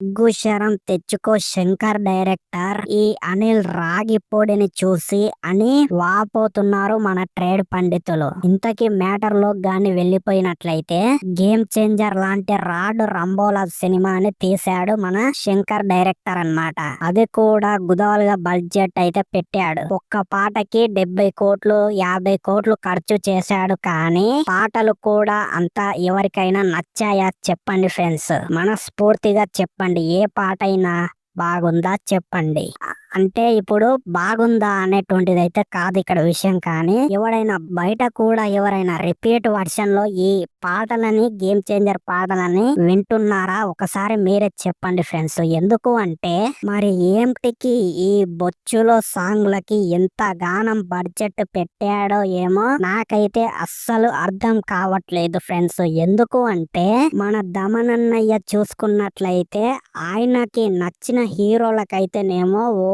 గుషరం తెచ్చుకో శంకర్ డైరెక్టర్. ఈ అనిల్ రాగిపోడిని చూసి అని వాపోతున్నారు మన ట్రేడ్ పండితులు. ఇంతకీ మ్యాటర్లో గాని వెళ్ళిపోయినట్లయితే గేమ్ చేంజర్ లాంటి రాడ్ రంబోలా సినిమాని తీశాడు మన శంకర్ డైరెక్టర్ అన్నమాట. అది కూడా గుదవలుగా బడ్జెట్ అయితే పెట్టాడు. ఒక్క పాటకి డెబ్బై కోట్లు యాభై కోట్లు ఖర్చు చేశాడు కానీ పాటలు కూడా అంతా ఎవరికైనా నచ్చాయా చెప్పండి ఫ్రెండ్స్. మనస్ఫూర్తిగా చెప్పండి. ఏ పాట అయినా బాగుందా చెప్పండి. అంటే ఇప్పుడు బాగుందా అనేటువంటిది అయితే కాదు ఇక్కడ విషయం కానీ ఎవరైనా బయట కూడా ఎవరైనా రిపీట్ వర్షన్లో ఈ పాటలని గేమ్ చేంజర్ పాటలని వింటున్నారా? ఒకసారి మీరే చెప్పండి ఫ్రెండ్స్. ఎందుకు అంటే మరి ఏంటికి ఈ బొచ్చులో సాంగ్లకి ఎంత గానం బడ్జెట్ పెట్టాడో ఏమో నాకైతే అస్సలు అర్థం కావట్లేదు ఫ్రెండ్స్. ఎందుకు అంటే మన దమనన్నయ్య చూసుకున్నట్లయితే ఆయనకి నచ్చిన హీరోలకైతేనేమో ఓ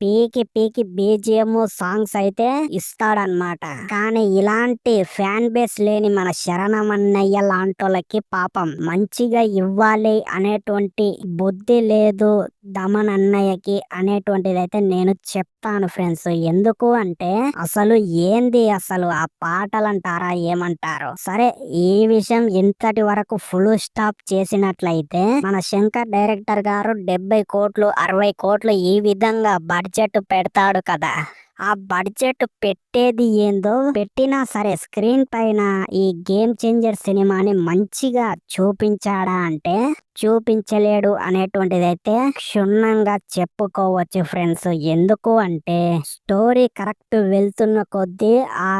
పీకి పీకి బీజిఎం సాంగ్స్ అయితే ఇస్తాడనమాట కానీ ఇలాంటి ఫ్యాన్ బేస్ లేని మన శరణమన్నయ్య లాంటోళ్ళకి పాపం మంచిగా ఇవ్వాలి అనేటువంటి బుద్ధి లేదు. దమన్ అన్నయ్యకి అనేటువంటిది అయితే నేను చెప్తాను ఫ్రెండ్స్. ఎందుకు అంటే అసలు ఏంది అసలు ఆ పాటలు అంటారా ఏమంటారు. సరే ఈ విషయం ఇంతటి వరకు ఫుల్ స్టాప్ చేసినట్లయితే మన శంకర్ డైరెక్టర్ గారు డెబ్బై కోట్లు అరవై కోట్లు ఈ విధంగా బడ్జెట్ పెడతాడు కదా. ఆ బడ్జెట్ పెట్టేది ఏందో పెట్టినా సరే స్క్రీన్ పైన ఈ గేమ్ చేంజర్ సినిమాని మంచిగా చూపించాడా అంటే చూపించలేడు అనేటువంటిది అయితే క్షుణ్ణంగా చెప్పుకోవచ్చు ఫ్రెండ్స్. ఎందుకు అంటే స్టోరీ కరెక్ట్ వెళ్తున్న కొద్దీ ఆ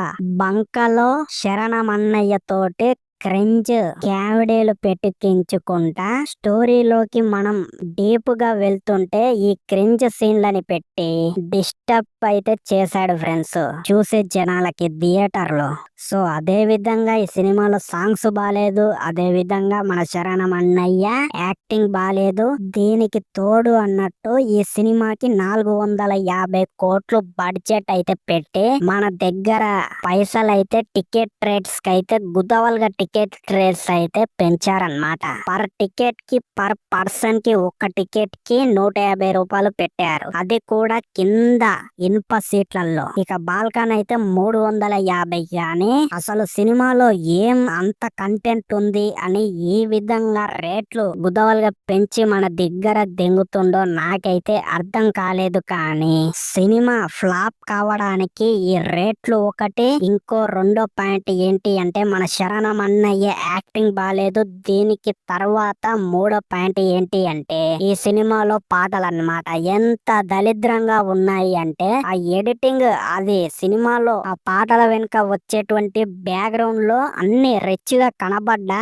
బంకలో శరణమన్నయ్య తోటి క్రెంజ్ క్యావిడేలు పెట్టుకించుకుంటా స్టోరీలోకి మనం డీప్గా వెళ్తుంటే ఈ క్రింజ్ సీన్లని పెట్టి డిస్టర్బ్ అయితే చేశాడు ఫ్రెండ్స్. చూసే జనాలకి థియేటర్లో సో అదే విధంగా ఈ సినిమాలో సాంగ్స్ బాగాలేదు అదే విధంగా మన శరణం అన్నయ్య యాక్టింగ్ బాగాలేదు దీనికి తోడు అన్నట్టు ఈ సినిమాకి నాలుగు వందల యాభై కోట్లు బడ్జెట్ అయితే పెట్టి మన దగ్గర పైసలు అయితే టికెట్ రేట్స్కి అయితే గుదవల్గా టికెట్ రేట్స్ అయితే పెంచారన్నమాట. పర్ టికెట్కి పర్ పర్సన్కి ఒక్క టికెట్కి నూట యాభై రూపాయలు పెట్టారు. అది కూడా కింద ఇనుప సీట్లలో ఇక బాల్కన్ అయితే మూడు వందల యాభై కానీ అసలు సినిమాలో ఏం అంత కంటెంట్ ఉంది అని ఈ విధంగా రేట్లు గుదవలుగా పెంచి మన దగ్గర దెంగుతుండో నాకైతే అర్థం కాలేదు కానీ సినిమా ఫ్లాప్ కావడానికి ఈ రేట్లు ఒకటి ఇంకో రెండో పాయింట్ ఏంటి అంటే మన శరణం అన్నయ్య యాక్టింగ్ బాగాలేదు దీనికి తర్వాత మూడో పాయింట్ ఏంటి అంటే ఈ సినిమాలో పాటలు అన్నమాట ఎంత దరిద్రంగా ఉన్నాయి అంటే ఆ ఎడిటింగ్ అది సినిమాలో ఆ పాటల వెనుక వచ్చేటువంటి బ్యాక్గ్రౌండ్లో అన్ని రిచ్గా కనబడ్డా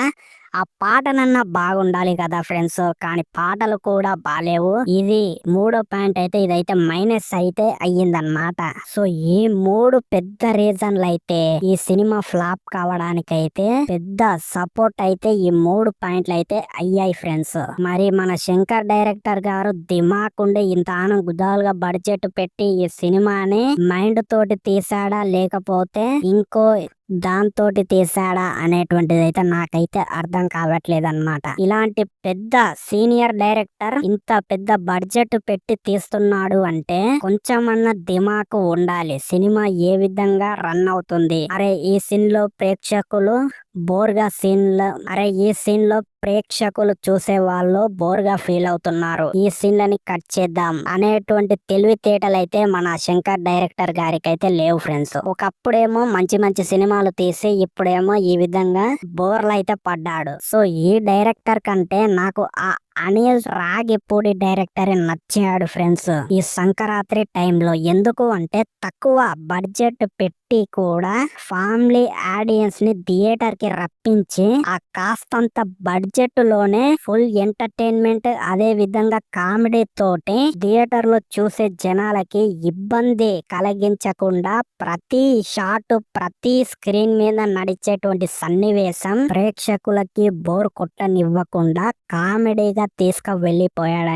ఆ పాటనన్నా బాగుండాలి కదా ఫ్రెండ్స్. కానీ పాటలు కూడా బాలేవు. ఇది మూడో పాయింట్ అయితే ఇదైతే మైనస్ అయితే అయ్యిందన్నమాట. సో ఈ మూడు పెద్ద రీజన్లు అయితే ఈ సినిమా ఫ్లాప్ కావడానికైతే పెద్ద సపోర్ట్ అయితే ఈ మూడు పాయింట్లు అయితే అయ్యాయి ఫ్రెండ్స్. మరి మన శంకర్ డైరెక్టర్ గారు దిమాక్ ఇంత ఆనం గుదాలుగా బడ్జెట్ పెట్టి ఈ సినిమాని మైండ్ తోటి తీసాడా లేకపోతే ఇంకో దాంతో తీసాడా అనేటువంటిది అయితే నాకైతే అర్థం కావట్లేదు అనమాట ఇలాంటి పెద్ద సీనియర్ డైరెక్టర్ ఇంత పెద్ద బడ్జెట్ పెట్టి తీస్తున్నాడు అంటే కొంచెమన్నా దిమాకు ఉండాలి. సినిమా ఏ విధంగా రన్ అవుతుంది? అరే ఈ సీన్లో ప్రేక్షకులు బోర్గా సీన్లో అరే ఈ సీన్లో ప్రేక్షకులు చూసే వాళ్ళు బోర్గా ఫీల్ అవుతున్నారు. ఈ సీన్లని కట్ చేద్దాం అనేటువంటి తెలివితేటలు అయితే మన శంకర్ డైరెక్టర్ గారికి అయితే లేవు ఫ్రెండ్స్. ఒకప్పుడేమో మంచి మంచి సినిమాలు తీసి ఇప్పుడేమో ఈ విధంగా బోర్లు అయితే పడ్డాడు. సో ఈ డైరెక్టర్ కంటే నాకు ఆ అనిల్ రాగిపూడి డైరెక్టర్ నచ్చాడు ఫ్రెండ్స్. ఈ సంక్రాంతి టైంలో ఎందుకు అంటే తక్కువ బడ్జెట్ పెట్టి కూడా ఫ్యామిలీ ఆడియన్స్ని థియేటర్కి రప్పించి ఆ కాస్తంత బడ్జెట్లోనే ఫుల్ ఎంటర్టైన్మెంట్ అదే విధంగా కామెడీ తోటి థియేటర్లో చూసే జనాలకి ఇబ్బంది కలిగించకుండా ప్రతి షాట్ ప్రతి స్క్రీన్ మీద నడిచేటువంటి సన్నివేశం ప్రేక్షకులకి బోర్ కొట్టనివ్వకుండా కామెడీగా గా తీసుకు వెళ్ళిపోయాడు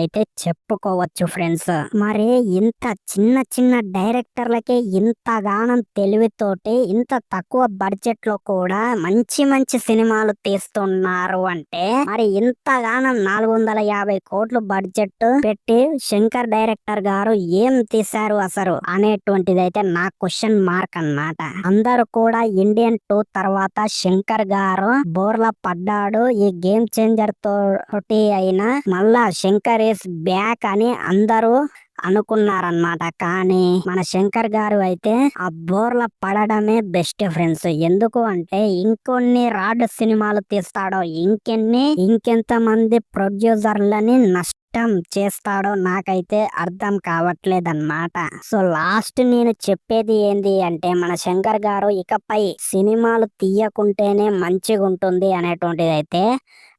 అయితే చెప్పుకోవచ్చు ఫ్రెండ్స్. మరి ఇంత చిన్న చిన్న డైరెక్టర్లకే ఇంతగానం తెలివితోటి ఇంత తక్కువ బడ్జెట్లో కూడా మంచి మంచి సినిమాలు తీస్తున్నారు అంటే మరి ఇంతగానం నాలుగు వందల యాభై కోట్లు బడ్జెట్ పెట్టి శంకర్ డైరెక్టర్ గారు ఏం తీశారు అసలు అనేటువంటిది అయితే నా క్వశ్చన్ మార్క్ అన్నమాట. అందరూ కూడా ఇండియన్ టూ తర్వాత శంకర్ గారు బోర్ల పడ్డాడు. ఈ గేమ్ చేంజర్ ఒకటి అయినా మళ్ళా శంకర్ ఇస్ బ్యాక్ అని అందరూ అనుకున్నారనమాట కానీ మన శంకర్ గారు అయితే ఆ బోర్ల పడడమే బెస్ట్ ఫ్రెండ్స్ ఎందుకు అంటే ఇంకొన్ని రాడ్ సినిమాలు తీస్తాడో ఇంకెన్ని ఇంకెంత మంది ప్రొడ్యూసర్లని నష్టం చేస్తాడో నాకైతే అర్థం కావట్లేదన్నమాట. సో లాస్ట్ నేను చెప్పేది ఏంది అంటే మన శంకర్ గారు ఇకపై సినిమాలు తీయకుంటేనే మంచిగా ఉంటుంది అనేటువంటిది అయితే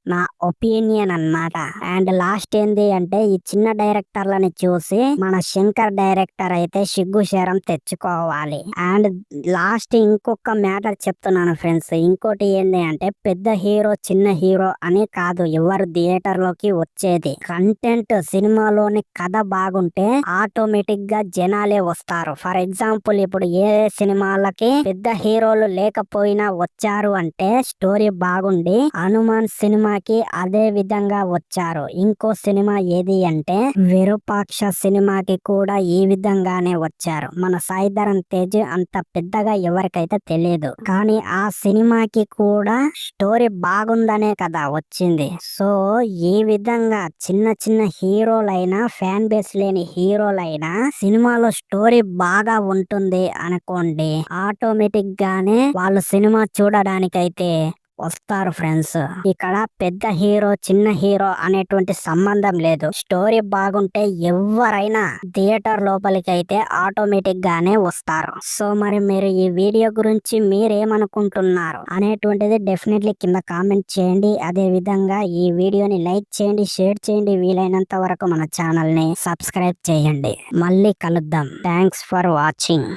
నా ఒపీనియన్ అన్నమాట. అండ్ లాస్ట్ ఏంది అంటే ఈ చిన్న డైరెక్టర్లని చూసి మన శంకర్ డైరెక్టర్ అయితే సిగ్గు శరం తెచ్చుకోవాలి. అండ్ లాస్ట్ ఇంకొక మ్యాటర్ చెప్తున్నాను ఫ్రెండ్స్ ఇంకోటి ఏంది అంటే పెద్ద హీరో చిన్న హీరో అని కాదు ఎవరు థియేటర్లోకి వచ్చేది. కంటెంట్ సినిమాలోని కథ బాగుంటే ఆటోమేటిక్గా జనాలే వస్తారు. ఫర్ ఎగ్జాంపుల్ ఇప్పుడు ఏ సినిమాలకి పెద్ద హీరోలు లేకపోయినా వచ్చారు అంటే స్టోరీ బాగుండి హనుమాన్ సినిమా సినిమాకి అదే విధంగా వచ్చారు. ఇంకో సినిమా ఏది అంటే విరూపాక్ష సినిమాకి కూడా ఈ విధంగానే వచ్చారు. మన సాయిధరం తేజ్ అంత పెద్దగా ఎవరికైతే తెలియదు కానీ ఆ సినిమాకి కూడా స్టోరీ బాగుందనే కదా వచ్చింది. సో ఈ విధంగా చిన్న చిన్న హీరోలైనా ఫ్యాన్ బేస్ లేని హీరోలైనా సినిమాలో స్టోరీ బాగా ఉంటుంది అనుకోండి ఆటోమేటిక్ గానే వాళ్ళు సినిమా చూడడానికైతే వస్తారు ఫ్రెండ్స్. ఇక్కడ పెద్ద హీరో చిన్న హీరో అనేటువంటి సంబంధం లేదు. స్టోరీ బాగుంటే ఎవరైనా థియేటర్ లోపలికి అయితే ఆటోమేటిక్ గానే వస్తారు. సో మరి మీరు ఈ వీడియో గురించి మీరేమనుకుంటున్నారు అనేటువంటిది డెఫినెట్లీ కింద కామెంట్ చేయండి. అదే విధంగా ఈ వీడియోని లైక్ చేయండి షేర్ చేయండి. వీలైనంత వరకు మన ఛానల్ని సబ్స్క్రైబ్ చేయండి. మళ్ళీ కలుద్దాం. Thanks for watching.